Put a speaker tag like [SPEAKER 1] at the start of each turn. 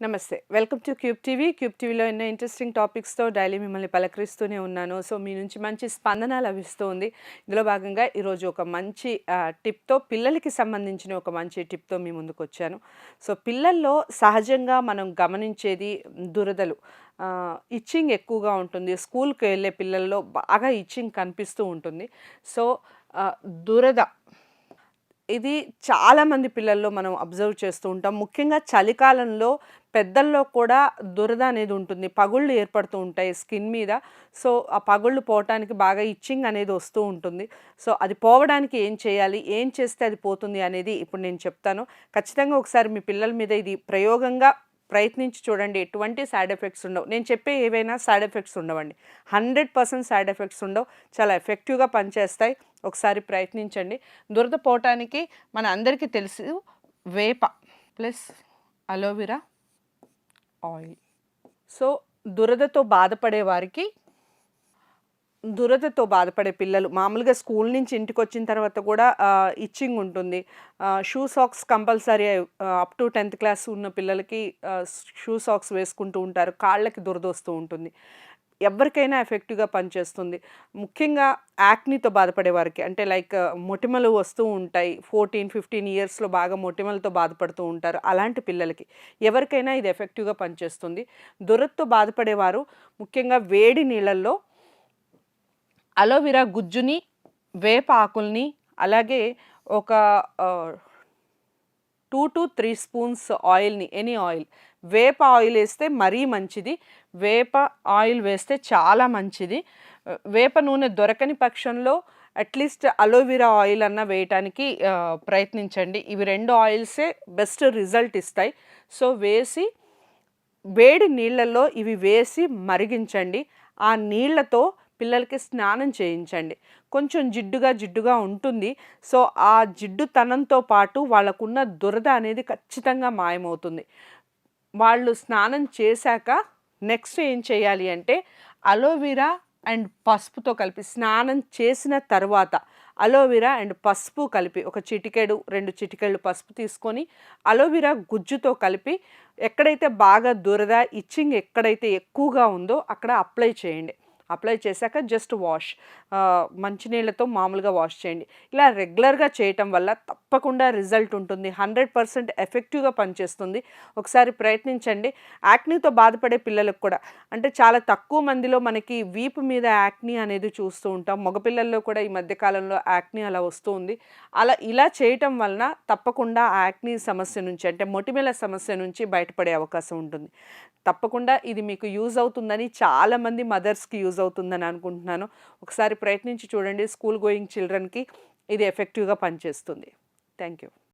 [SPEAKER 1] నమస్తే. Welcome to cube TV. Cube టీవీలో ఎన్నో ఇంట్రెస్టింగ్ టాపిక్స్తో డైలీ మిమ్మల్ని పలకరిస్తూనే ఉన్నాను. సో మీ నుంచి మంచి స్పందన లభిస్తూ ఉంది ఇందులో భాగంగా ఈరోజు ఒక మంచి టిప్తో పిల్లలకి సంబంధించిన ఒక మంచి టిప్తో మీ ముందుకు వచ్చాను సో పిల్లల్లో సహజంగా మనం గమనించేది దురదలు. ఇచ్చింగ్ ఎక్కువగా ఉంటుంది. స్కూల్కి వెళ్ళే పిల్లల్లో బాగా ఇచ్చింగ్ కనిపిస్తూ ఉంటుంది. సో దురద ఇది చాలామంది పిల్లల్లో మనం అబ్జర్వ్ చేస్తూ ఉంటాం. ముఖ్యంగా చలికాలంలో పెద్దల్లో కూడా దురద అనేది ఉంటుంది. పగుళ్ళు ఏర్పడుతూ ఉంటాయి స్కిన్ మీద. సో ఆ పగుళ్ళు పోవటానికి బాగా ఇచ్చింగ్ అనేది వస్తూ ఉంటుంది. సో అది పోవడానికి ఏం చేయాలి? ఏం చేస్తే అది పోతుంది అనేది ఇప్పుడు నేను చెప్తాను. ఖచ్చితంగా ఒకసారి మీ పిల్లల మీద ఇది ప్రయోగంగా ప్రయత్నించి చూడండి ఎటువంటి సైడ్ ఎఫెక్ట్స్ ఉండవు. నేను చెప్పే ఏవైనా సైడ్ ఎఫెక్ట్స్ ఉండవండి. హండ్రెడ్ పర్సెంట్ సైడ్ ఎఫెక్ట్స్ ఉండవు. చాలా ఎఫెక్టివ్గా పనిచేస్తాయి. ఒకసారి ప్రయత్నించండి. దురద పోవటానికి మన అందరికీ తెలుసు వేప plus aloe vera oil. So దురదతో బాధపడే వారికి దురదతో బాధపడే పిల్లలు మామూలుగా స్కూల్ నుంచి ఇంటికి వచ్చిన తర్వాత కూడా ఇచ్చింగ్ ఉంటుంది. Shoe socks compulsory up to tenth class ఉన్న పిల్లలకి షూ సాక్స్ వేసుకుంటూ ఉంటారు. కాళ్ళకి దురదొస్తూ ఉంటుంది. ఎవరికైనా ఎఫెక్టివ్గా పనిచేస్తుంది. ముఖ్యంగా యాక్నీతో బాధపడే వారికి అంటే లైక్ మొటిమలు వస్తూ ఉంటాయి. ఫోర్టీన్ ఫిఫ్టీన్ ఇయర్స్లో బాగా మొటిమలతో బాధపడుతూ ఉంటారు అలాంటి పిల్లలకి. ఎవరికైనా ఇది ఎఫెక్టివ్గా పనిచేస్తుంది. దురదతో బాధపడేవారు ముఖ్యంగా వేడి నీళ్ళల్లో అలోవెరా గుజ్జుని వేప ఆకుల్ని అలాగే ఒక టూ టు త్రీ స్పూన్స్ ఆయిల్ని ఎనీ ఆయిల్ వేప ఆయిల్ వేస్తే మరీ మంచిది. వేప ఆయిల్ వేస్తే చాలా మంచిది. వేప నూనె దొరకని పక్షంలో అట్లీస్ట్ అలోవెరా ఆయిల్ అన్న వేయటానికి ప్రయత్నించండి. ఇవి రెండు ఆయిల్సే బెస్ట్ రిజల్ట్ ఇస్తాయి. సో వేసి వేడి నీళ్ళల్లో ఇవి వేసి మరిగించండి. ఆ నీళ్ళతో పిల్లలకి స్నానం చేయించండి. కొంచెం జిడ్డుగా జిడ్డుగా ఉంటుంది. సో ఆ జిడ్డుతనంతో పాటు వాళ్ళకున్న దురద అనేది ఖచ్చితంగా మాయమవుతుంది. వాళ్ళు స్నానం చేశాక నెక్స్ట్ ఏం చేయాలి అంటే అలోవెరా అండ్ పసుపుతో కలిపి స్నానం చేసిన తర్వాత అలోవెరా అండ్ పసుపు కలిపి ఒక చిటికెడు రెండు చిటికెళ్ళు పసుపు తీసుకొని అలోవెరా గుజ్జుతో కలిపి ఎక్కడైతే బాగా దురద ఇచ్చింగ్ ఎక్కడైతే ఎక్కువగా ఉందో అక్కడ అప్లై చేయండి. అప్లై చేశాక జస్ట్ వాష్. మంచినీళ్ళతో మామూలుగా వాష్ చేయండి. ఇలా రెగ్యులర్గా చేయటం వల్ల తప్పకుండా రిజల్ట్ ఉంటుంది. హండ్రెడ్ పర్సెంట్ ఎఫెక్టివ్గా పనిచేస్తుంది. ఒకసారి ప్రయత్నించండి. యాక్నీతో బాధపడే పిల్లలకు కూడా. అంటే చాలా తక్కువ మందిలో మనకి వీపు మీద యాక్నీ అనేది చూస్తూ ఉంటాం. మగపిల్లల్లో కూడా ఈ మధ్యకాలంలో యాక్నీ అలా వస్తూ ఉంది. అలా ఇలా చేయటం వలన తప్పకుండా ఆ యాక్నీ సమస్య నుంచి అంటే మొటిమల సమస్య నుంచి బయటపడే అవకాశం ఉంటుంది. తప్పకుండా ఇది మీకు యూజ్ అవుతుందని చాలామంది మదర్స్కి యూజ్ అవుతుందని అనుకుంటున్నాను. ఒకసారి ప్రయత్నించి చూడండి. స్కూల్ గోయింగ్ చిల్డ్రన్కి ఇది ఎఫెక్టివ్గా పనిచేస్తుంది. Thank you.